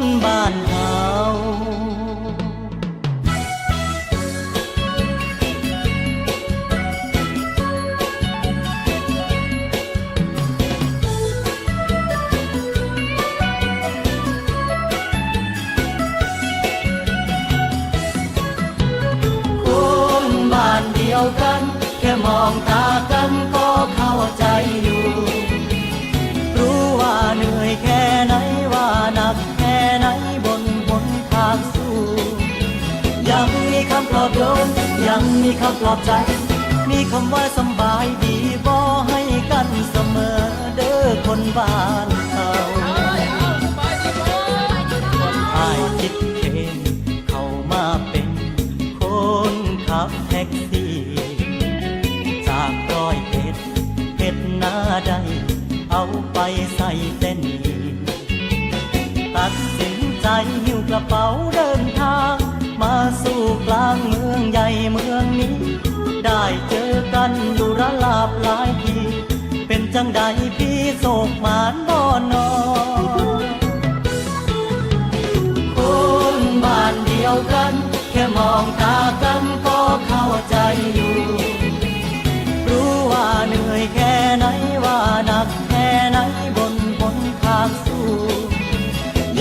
คนบ้านเฮาค ยังมีคำปลอบใจ มีคำว่าสบายดีบ่ให้กันเสมอเด้อคนบ้านเขาอายคิดเองเข้ามาเป็นคนขับแท็กซี่จากร้อยเอ็ดเอ็ดหน้าใดเอาไปใส่เส้นนี้ตัดสินใจหิ้วกระเป๋า ใดพี่โศกมานบ่อนอคนบ้านเดียวกัน แค่มองตากันก็เข้าใจอยู่ รู้ว่าเหนื่อยแค่ไหนว่าหนักแค่ไหนบนบนทางสู้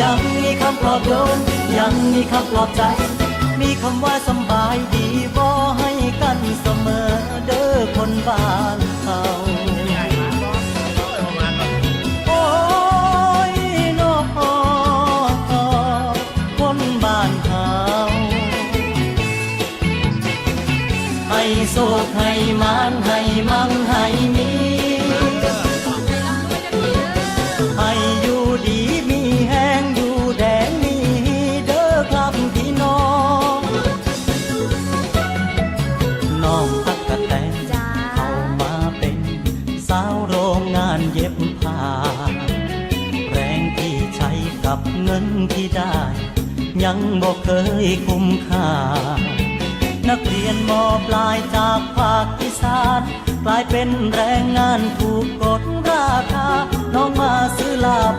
ยังมีคำปลอบโยนยังมีคำปลอบใจ มีคำว่าสบายดีบ่ให้กันเสมอ โศกให้มานให้มั่งให้มีให้อยู่ดีมีแห้งอยู่แดงมีเด้อครับพี่น้องน้องตักกะแตนเข้ามาเป็น สาวโรงงานเย็บผ้าแรงที่ใช้กับเงินที่ได้ ยังบอกเคยคุ้มค่า นักเรียนมอปลายจากภาคอีสานกลายเป็นแรงงานถูกกดราคาน้องมาซื้อลาบเอาได้เว้า